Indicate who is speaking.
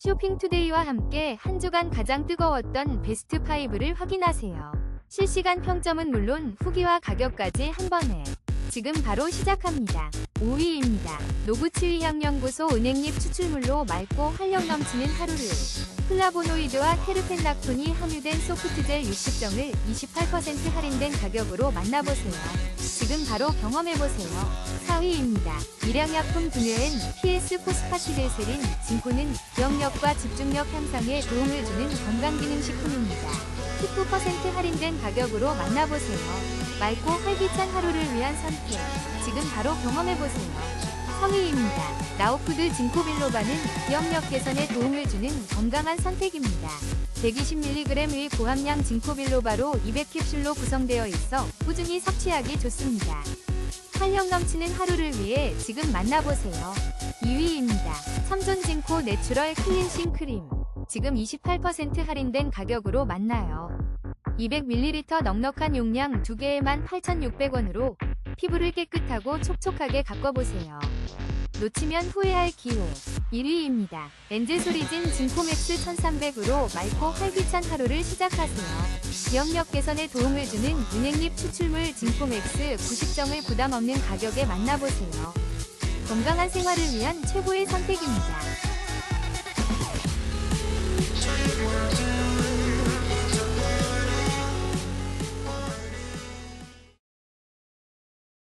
Speaker 1: 쇼핑투데이와 함께 한 주간 가장 뜨거웠던 베스트 5를 확인하세요. 실시간 평점은 물론 후기와 가격까지 한 번에 지금 바로 시작합니다. 5위입니다. 노구치의학연구소 은행잎 추출물로 맑고 활력 넘치는 하루를 플라보노이드와 테르펜락톤이 함유된 소프트젤 60정을 28% 할인된 가격으로 만나보세요. 지금 바로 경험해보세요. 4위입니다. 일양약품 분야엔 PS 포스파티딜세린 진코는 기억력과 집중력 향상에 도움을 주는 건강기능식품입니다. 19% 할인된 가격으로 만나보세요. 맑고 활기찬 하루를 위한 선택. 지금 바로 경험해보세요. 3위입니다. 나우푸드 진코빌로바는 기억력 개선에 도움을 주는 건강한 선택입니다. 120mg의 고함량 진코빌로바로 200캡슐로 구성되어 있어 꾸준히 섭취하기 좋습니다. 활력 넘치는 하루를 위해 지금 만나보세요. 2위입니다. 삼존 진코 내추럴 클린싱 크림. 지금 28% 할인된 가격으로 만나요. 200ml 넉넉한 용량 2개에만 8,600원으로 피부를 깨끗하고 촉촉하게 가꿔보세요. 놓치면 후회할 기회. 1위입니다. 엔젤소리진 진코맥스 1300으로 맑고 활기찬 하루를 시작하세요. 기억력 개선에 도움을 주는 은행잎 추출물 진코맥스 90정을 부담 없는 가격에 만나보세요. 건강한 생활을 위한 최고의 선택입니다.